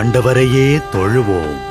ஆண்டவரையே தொழுவோம்.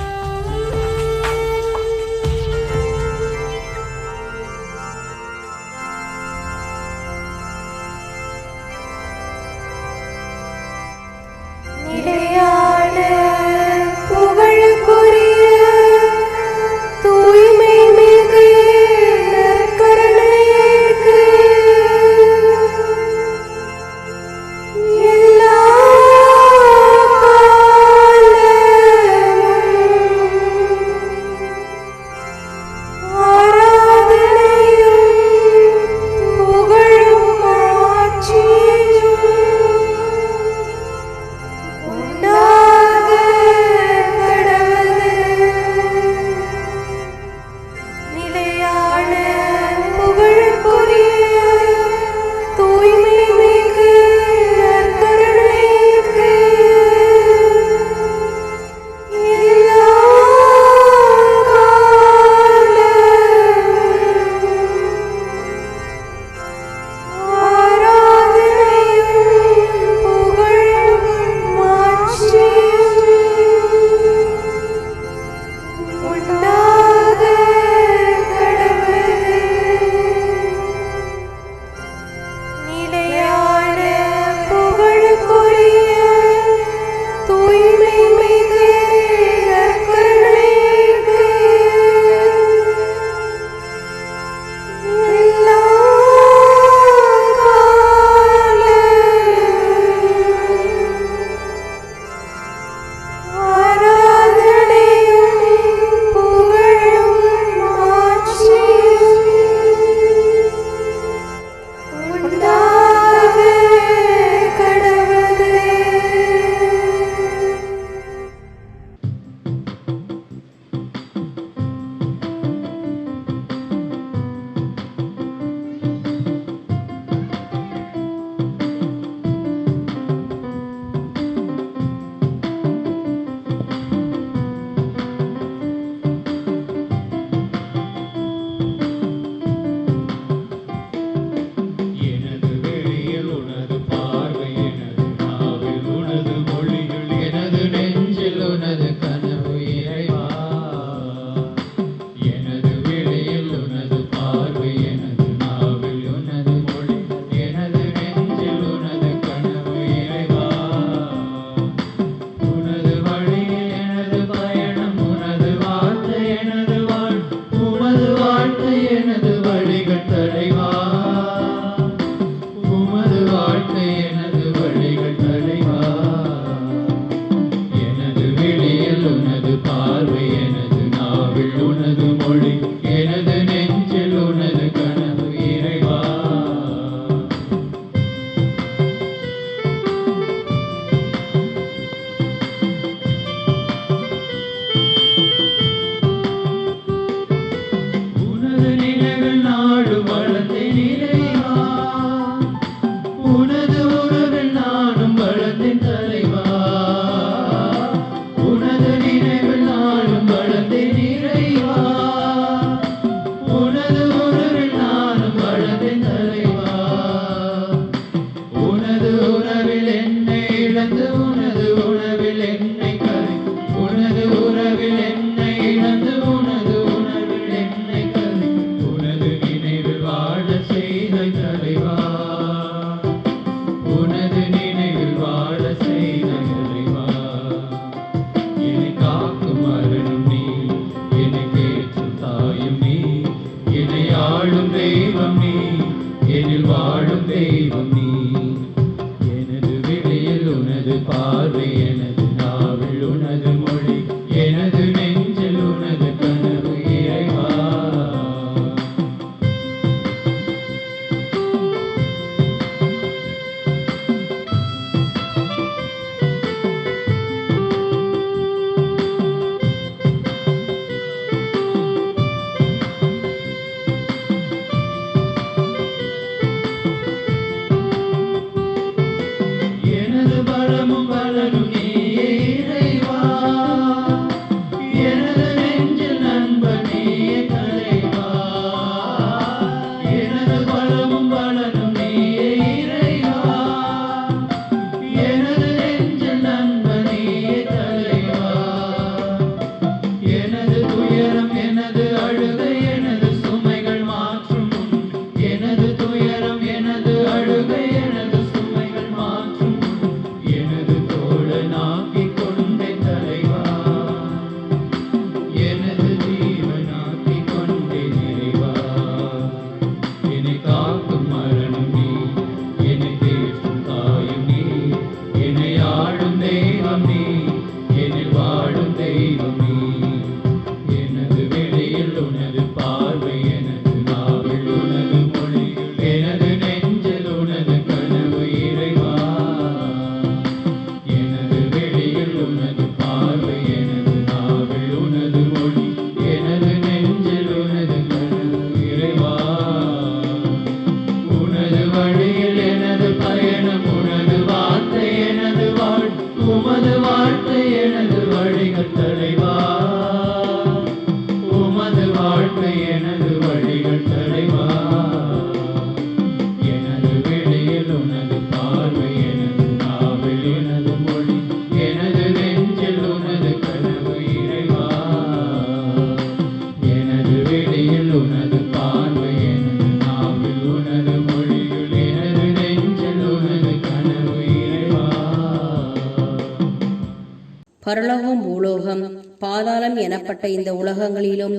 பரலோகம் பூலோகம் பாதாளம் எனப்பட்ட இந்த உலகங்களிலும்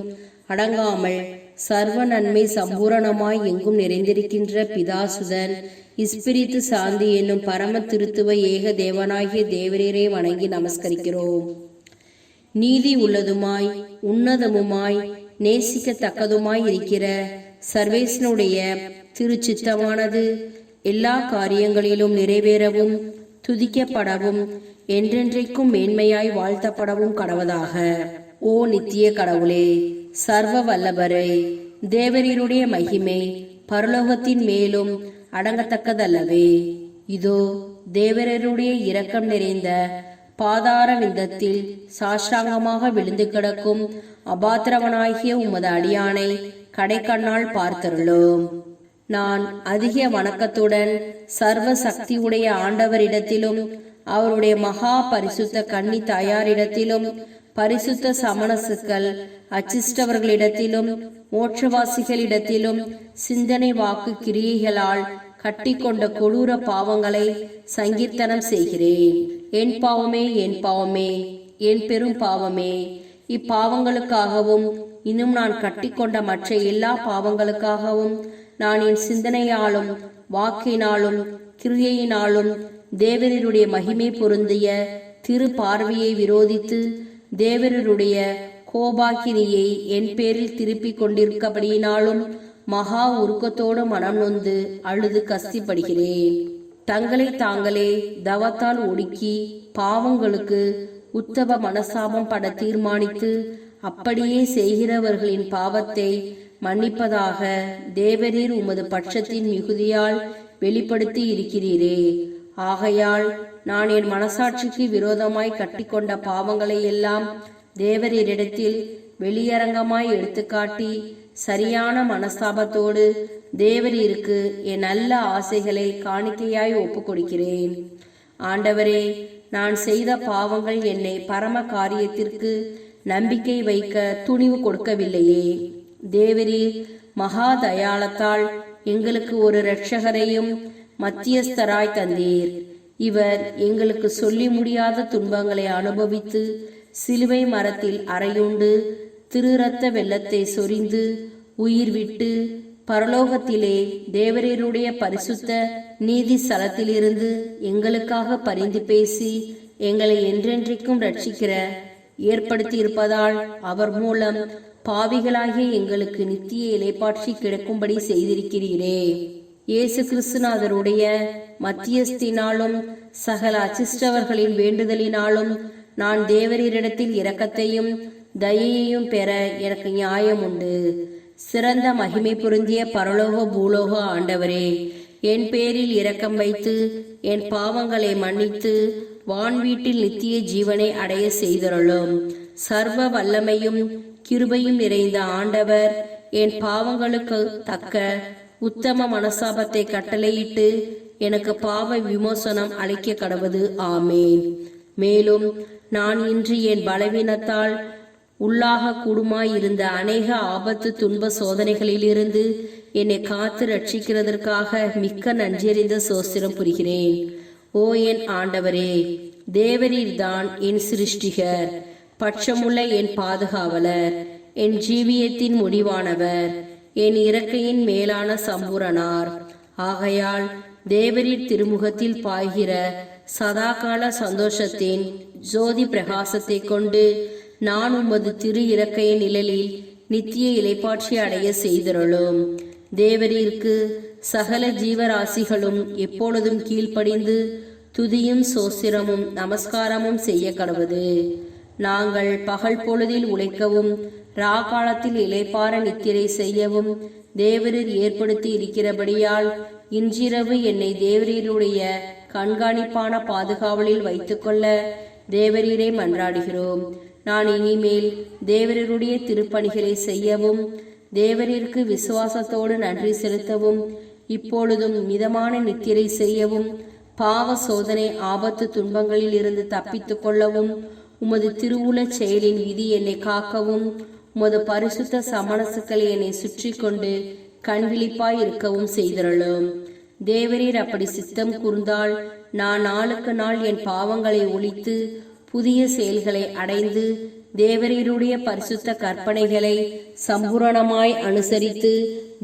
அடங்காமல் சர்வ நன்மை சம்பூரணமாய் எங்கும் நிறைந்திருக்கின்ற பிதாசுதன் இஸ்பிரித்து சாந்தி என்னும் பரம திருத்துவ ஏக தேவனாகிய தேவரீரை வணங்கி நமஸ்கரிக்கிறோம். நீதி உள்ளதுமாய் உன்னதமுமாய் நேசிக்கத்தக்கதுமாய் இருக்கிற சர்வேசனுடைய திருச்சித்தமானது எல்லா காரியங்களிலும் நிறைவேறவும் துதிக்கப்படவும் என்றென்றைக்கும் மேன்மையாய் வாழ்த்தப்படவும் கடவதாக ஓ நித்திய கடவுளே சர்வ வல்லபரே தேவரீருடைய மகிமை பரலோகத்தின் மேலும் அடங்கத்தக்கதல்லவே. இதோ தேவரருடைய இரக்கம் நிறைந்த பாதார விந்தத்தில் சாஷ்டாங்கமாக விழுந்து கிடக்கும் அபாத்திரவனாகிய உமது அடியானை கடைக்கண்ணால் பார்த்தருளும். நான் அதிக வணக்கத்துடன் சர்வ சக்தியுடைய ஆண்டவரிடத்திலும் அவருடைய மகா பரிசுத்த கன்னி தாயாரிடத்திலும் பரிசுத்த சமணசுக்கள் அச்சிஷ்டவர்களிடத்திலும் மோட்சவாசிகளிடத்திலும் சிந்தனை வாக்கு கிரியைகளால் கட்டிக்கொண்ட கொடூர பாவங்களை சங்கீர்த்தனம் செய்கிறேன். என் பாவமே என் பாவமே என் பெரும் பாவமே. இப்பாவங்களுக்காகவும் இன்னும் நான் கட்டிக்கொண்ட மற்ற எல்லா பாவங்களுக்காகவும் நான் என் சிந்தனையாலும் வாக்கினாலும் கிரியையினாலும் தேவரருடைய மகிமை பொருந்திய திரு பார்வையை விரோதித்து தேவரருடைய கோபாக்கினியை என் பேரில் திருப்பிக் கொண்டிருக்கபடியினாலும் மகா உருக்கத்தோடு மனம் நொந்து அழுது கஸ்திப்படுகிறேன் தங்களை தாங்களே தவத்தால் ஒடுக்கி பாவங்களுக்கு உத்தவ மனசாபம் பட தீர்மானித்து அப்படியே செய்கிறவர்களின் பாவத்தை மன்னிப்பதாக தேவரீர் உமது பட்சத்தின் மிகுதியால் வெளிப்படுத்தி இருக்கிறீரே. ஆகையால் நான் என் மனசாட்சிக்கு விரோதமாய் கட்டிக்கொண்ட பாவங்களை எல்லாம் தேவரீரிடத்தில் வெளியரங்கமாய் எடுத்துக்காட்டி சரியான மனஸ்தாபத்தோடு தேவரீருக்கு என் நல்ல ஆசைகளை காணிக்கையாய் ஒப்பு கொடுக்கிறேன் ஆண்டவரே நான் செய்த பாவங்கள் என்னை பரம காரியத்திற்கு நம்பிக்கை வைக்க துணிவு கொடுக்கவில்லையே. தேவரீர் மகா தயாளத்தால் எங்களுக்கு ஒரு இரட்சகரையும் மத்தியஸ்தராய் தந்தீர். இவர் எங்களுக்கு சொல்லி முடியாத துன்பங்களை அனுபவித்து சிலுவை மரத்தில் அறையுண்டு திருரத்த வெள்ளத்தை சொரிந்து உயிர் விட்டு பரலோகத்திலே தேவரீருடைய பரிசுத்த நீதி ஸ்தலத்திலிருந்து எங்களுக்காக பரிந்து பேசி எங்களை என்றென்றைக்கும் ரட்சிக்கிற ஏற்படுத்தியிருப்பதால் அவர் மூலம் பாவிகளாகிய எங்களுக்கு நித்திய இலைப்பாட்சி கிடைக்கும்படி செய்திருக்கிறீரே. இயேசு கிறிஸ்துநாதருடைய மத்தியஸ்தினாலும் சகல அச்சிஷ்டவர்களின் வேண்டுதலினாலும் நான் தேவரீரிடத்தில் இரக்கத்தையும் தயையையும் பெற எனக்கு நியாயம் உண்டு சிறந்த மகிமை பொருந்திய பரலோக பூலோக ஆண்டவரே என் பேரில் இரக்கம் வைத்து என் பாவங்களை மன்னித்து வான் வீட்டில் நித்திய ஜீவனை அடைய செய்தருளும். சர்வ வல்லமையும் கிருபையும் நிறைந்த ஆண்டவர் என் பாவங்களுக்கு தக்க உத்தம மனசாபத்தை கட்டளையிட்டு எனக்கு பாவ விமோசனம் அளிக்க கடவது. ஆமேன். மேலும் நான் இன்று என் பலவீனத்தால் உள்ளாக கூடுமாயிருந்த அநேக ஆபத்து துன்ப சோதனைகளிலிருந்து என்னை காத்து ரட்சிக்கிறதற்காக மிக்க நன்றியறிந்த சோஸ்திரம் புரிகிறேன். ஓ என் ஆண்டவரே தேவரீர்தான் என் சிருஷ்டிகர் பட்சமுள்ள என் பாதுகாவலர் என் ஜீவியத்தின் முடிவானவர். என் இறக்கையின் மேலான சம்பூரணார். ஆகையால் தேவரின் திருமுகத்தில் பாய்கிற சதாகால சந்தோஷத்தின் ஜோதி பிரகாசத்தை கொண்டு நான் உமது திரு இறக்கையின் நிழலில் நித்திய இலைப்பாட்சி அடைய செய்திருளும். தேவரிற்கு சகல ஜீவராசிகளும் எப்பொழுதும் கீழ்ப்படிந்து துதியும் சோசிரமும் நமஸ்காரமும் செய்ய கடவுது நாங்கள் பகல் பொழுதில் உழைக்கவும் ராகாலத்தில் இலைப்பார நித்திரை செய்யவும் தேவரீர் ஏற்படுத்தி இருக்கிறபடியால் இன்றிரவு என்னை தேவரீருடைய கண்காணிப்பான பாதுகாவலில் வைத்துக்கொள்ள தேவரீரை மன்றாடுகிறோம். நான் இனிமேல் தேவரீருடைய திருப்பணிகளை செய்யவும் தேவரீருக்கு விசுவாசத்தோடு நன்றி செலுத்தவும் இப்பொழுதும் மிதமான நித்திரை செய்யவும் பாவ சோதனை ஆபத்து துன்பங்களில் இருந்து தப்பித்துக் கொள்ளவும் உமது திருவுளச் செயலின் விதி என்னை காக்கவும் உமது பரிசுத்த சமணசுக்களை என்னை சுற்றி கொண்டு கண்விழிப்பாய் இருக்கவும் செய்தருளும். தேவரீர் அப்படி சித்தம் கூர்ந்தால் நான் நாளுக்கு நாள் என் பாவங்களை ஒழித்து புதிய செயல்களை அடைந்து தேவரீருடைய பரிசுத்த கற்பனைகளை சம்பூரணமாய் அனுசரித்து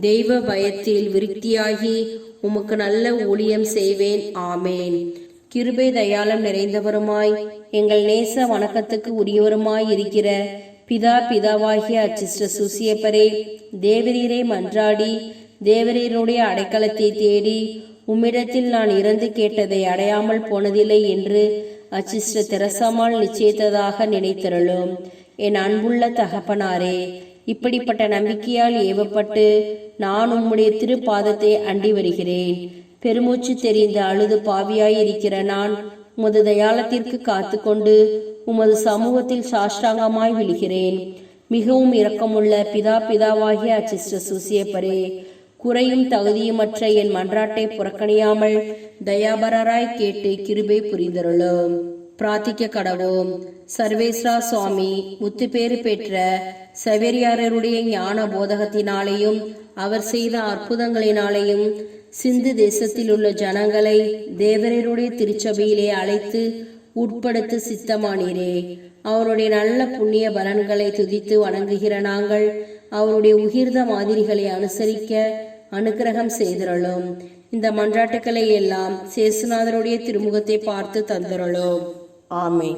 தெய்வ பயத்தில் விருத்தியாகி உமக்கு நல்ல ஊழியம் செய்வேன். ஆமேன். கிருபை தயாளம் நிறைந்தவருமாய் எங்கள் நேச வணக்கத்துக்கு உரியவருமாய் இருக்கிற பிதா பிதாவாகிய அச்சிஸ்ட சுசியப்பரே தேவரீரை மன்றாடி தேவரீருடைய அடைக்கலத்தை தேடி உம்மிடத்தில் நான் இறந்து கேட்டதை அடையாமல் போனதில்லை என்று அச்சிஸ்ட தெரசமால் நிச்சயித்ததாக நினைத்திருளும். என் அன்புள்ள தகப்பனாரே இப்படிப்பட்ட நம்பிக்கையால் ஏவப்பட்டு நான் உம்முடைய திருப்பாதத்தை அண்டி வருகிறேன். பெருமூச்சு தெரிந்த அழுது பாவியாய் இருக்கிற நான் உமது தயாளத்திற்கு காத்துக்கொண்டு உமது சமூகத்தில் சாஷ்டாங்கமாய் விழுகிறேன். மிகவும் இரக்கமுள்ள பிதா பிதாவாகிய அச்சிஸ்ட சுசியப்பரே குறையும் தகுதியுமற்ற என் மன்றாட்டை புறக்கணியாமல் தயாபரராய் கேட்டு கிருபை புரிந்தருளும் பிரார்த்திக்க கடவோம். சர்வேஸ்வரா சுவாமி முத்துப்பேறு பெற்ற செவேரியாரருடைய ஞான போதகத்தினாலேயும் அவர் செய்த அற்புதங்களினாலேயும் சிந்து தேசத்தில் உள்ள ஜனங்களை தேவரருடைய திருச்சபையிலே அழைத்து உட்படுத்த சித்தமானீரே. அவருடைய நல்ல புண்ணிய பலன்களை துதித்து வணங்குகிற நாங்கள் அவருடைய உகிர்ந்த மாதிரிகளை அனுசரிக்க அனுக்கிரகம் செய்திருளும். இந்த மன்றாட்டுக்களை எல்லாம் சேசுநாதருடைய திருமுகத்தை பார்த்து தந்திரளும். ஆமே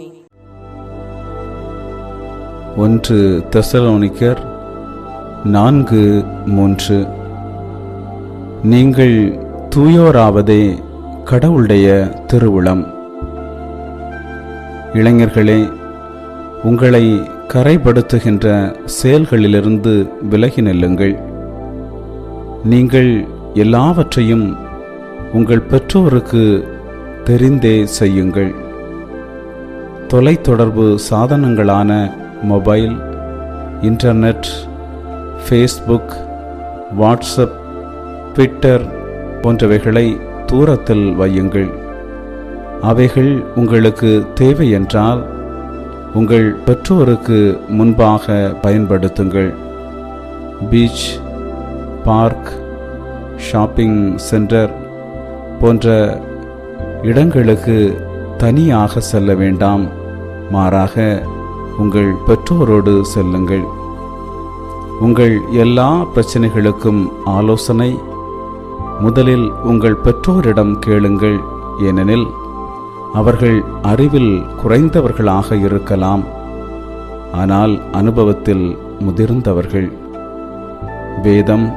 ஒன்று தசலோனிக்கர் நான்கு மூன்று நீங்கள் தூயோராவதே கடவுளுடைய திருவுளம். இளைஞர்களே உங்களை கரைப்படுத்துகின்ற செயல்களிலிருந்து விலகி நெல்லுங்கள். நீங்கள் எல்லாவற்றையும் உங்கள் பெற்றோருக்கு தெரிந்தே செய்யுங்கள். தொலைத்தொடர்பு சாதனங்களான mobile internet Facebook WhatsApp Twitter போன்றவைகளை தூரத்தில் வையுங்கள். அவைகள் உங்களுக்கு தேவை என்றால் உங்கள் பெற்றோருக்கு முன்பாக பயன்படுத்துங்கள். பீச் பார்க் ஷாப்பிங் சென்டர் போன்ற இடங்களுக்கு தனியாக செல்ல வேண்டாம். மாறாக உங்கள் பெற்றோரோடு செல்லுங்கள். உங்கள் எல்லா பிரச்சனைகளுக்கும் ஆலோசனை முதலில் உங்கள் பெற்றோரிடம் கேளுங்கள். ஏனெனில் அவர்கள் அறிவில் குறைந்தவர்களாக இருக்கலாம். ஆனால் அனுபவத்தில் முதிர்ந்தவர்கள். வேதம்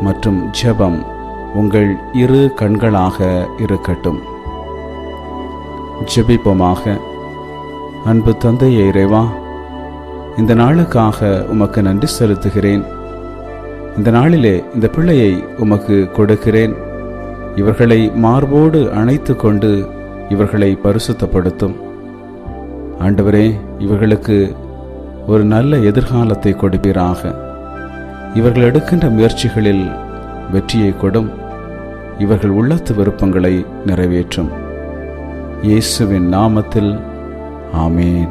மற்றும் ஜெபம் உங்கள் இரு கண்களாக இருக்கட்டும். ஜபிப்போமாக. அன்பு தந்தையே இறைவா இந்த நாளுக்காக உமக்கு நன்றி செலுத்துகிறேன். இந்த நாளிலே இந்த பிள்ளையை உமக்கு கொடுக்கிறேன். இவர்களை மார்போடு அணைத்து கொண்டு இவர்களை பரிசுத்தப்படுத்தும். ஆண்டவரே இவர்களுக்கு ஒரு நல்ல எதிர்காலத்தை கொடுப்பீராக. இவர்கள் எடுக்கின்ற முயற்சிகளில் வெற்றியை கொடும். இவர்கள் உள்ளத்து விருப்பங்களை நிறைவேற்றும். இயேசுவின் நாமத்தில் ஆமேன்.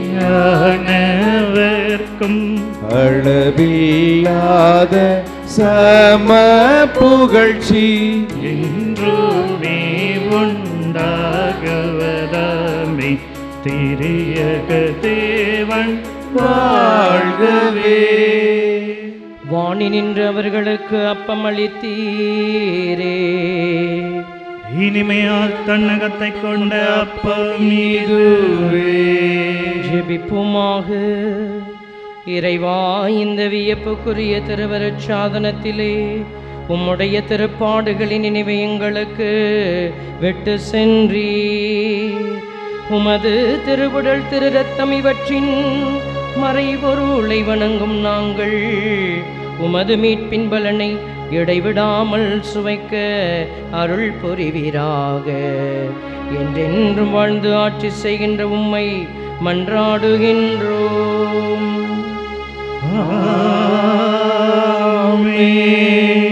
ஆவியானவர்க்கும் அளவில்லாத சம புகழ்ச்சி. என்றுமே உண்டாகவதாமே. திரியக தேவன் வாழ்கவே. வாணி நின்று அவர்களுக்கு அப்பம் அளித்தீரே. இனிமையால் தன்னகத்தை கொண்ட அப்பம் இதுவே ஜெபிப்புமாக. இறைவா இந்த வியப்புக்குரிய திருவருட் சாதனத்திலே உம்முடைய திருப்பாடுகளின் நினைவை எங்களுக்கு விட்டு சென்றீ உமது திருவுடல் திரு ரத்தம் இவற்றின் மறைபொருளை வணங்கும் நாங்கள் உமது மீட்பின் பலனை இடைவிடாமல் சுவைக்க அருள் புரிவீராக. என்றென்றும் வாழ்ந்து ஆட்சி செய்கின்ற உம்மை மன்றாடுகின்றோம். ஆமே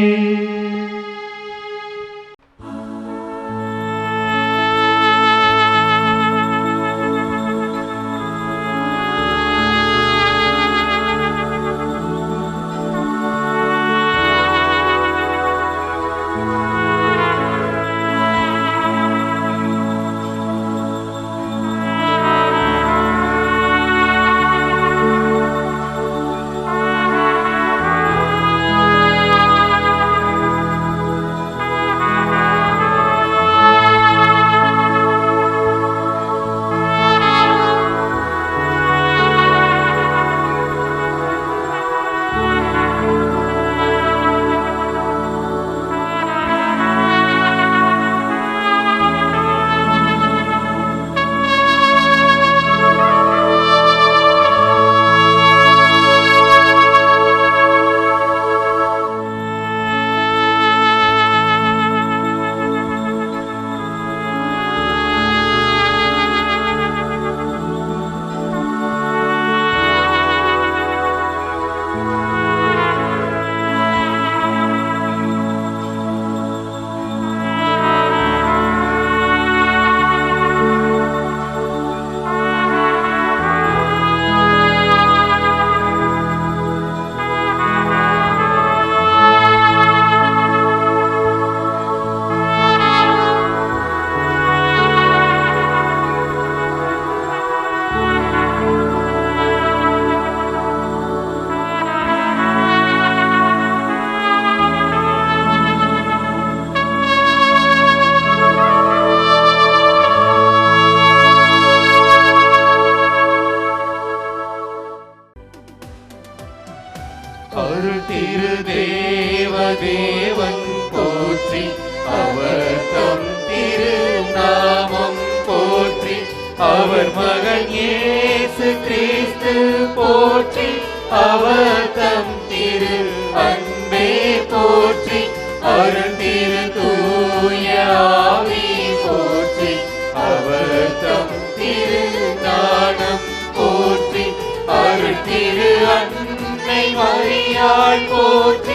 அன்னை மரியாள் போற்றி